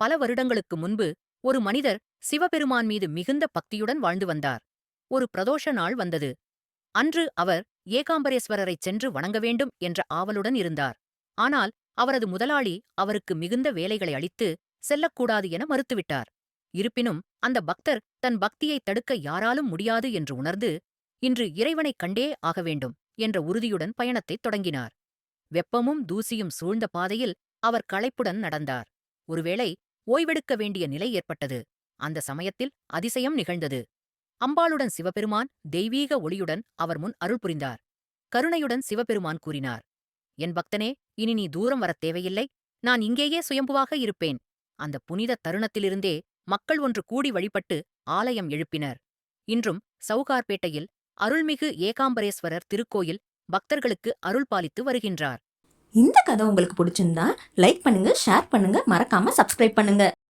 பல வருடங்களுக்கு முன்பு ஒரு மனிதர் சிவபெருமான் மீது மிகுந்த பக்தியுடன் வாழ்ந்து வந்தார். ஒரு பிரதோஷ நாள் வந்தது. அன்று அவர் ஏகாம்பரேஸ்வரரைச் சென்று வணங்க வேண்டும் என்ற ஆவலுடன் இருந்தார். ஆனால் அவரது முதலாளி அவருக்கு மிகுந்த வேலைகளை அளித்து செல்லக்கூடாது என மறுத்துவிட்டார். இருப்பினும் அந்த பக்தர் தன் பக்தியைத் தடுக்க யாராலும் முடியாது என்று உணர்ந்து இன்று இறைவனைக் கண்டே ஆக வேண்டும் என்ற உறுதியுடன் பயணத்தைத் தொடங்கினார். வெப்பமும் தூசியும் சூழ்ந்த பாதையில் அவர் களைப்புடன் நடந்தார். ஒருவேளை ஓய்வெடுக்க வேண்டிய நிலை ஏற்பட்டது. அந்த சமயத்தில் அதிசயம் நிகழ்ந்தது. அம்பாளுடன் சிவபெருமான் தெய்வீக ஒளியுடன் அவர் முன் அருள் புரிந்தார். கருணையுடன் சிவபெருமான் கூறினார் என் பக்தனே இனி நீ தூரம் வரத் தேவையில்லை. நான் இங்கேயே சுயம்புவாக இருப்பேன். அந்த புனித தருணத்திலிருந்தே மக்கள் ஒன்று கூடி வழிபட்டு ஆலயம் எழுப்பினர். இன்றும் சவுகார்பேட்டையில் அருள்மிகு ஏகாம்பரேஸ்வரர் திருக்கோயில் பக்தர்களுக்கு அருள் பாலித்து வருகின்றார். இந்த கதை உங்களுக்கு பிடிச்சிருந்தா லைக் பண்ணுங்கள் ஷேர் பண்ணுங்கள் மறக்காமல் சப்ஸ்கிரைப் பண்ணுங்க.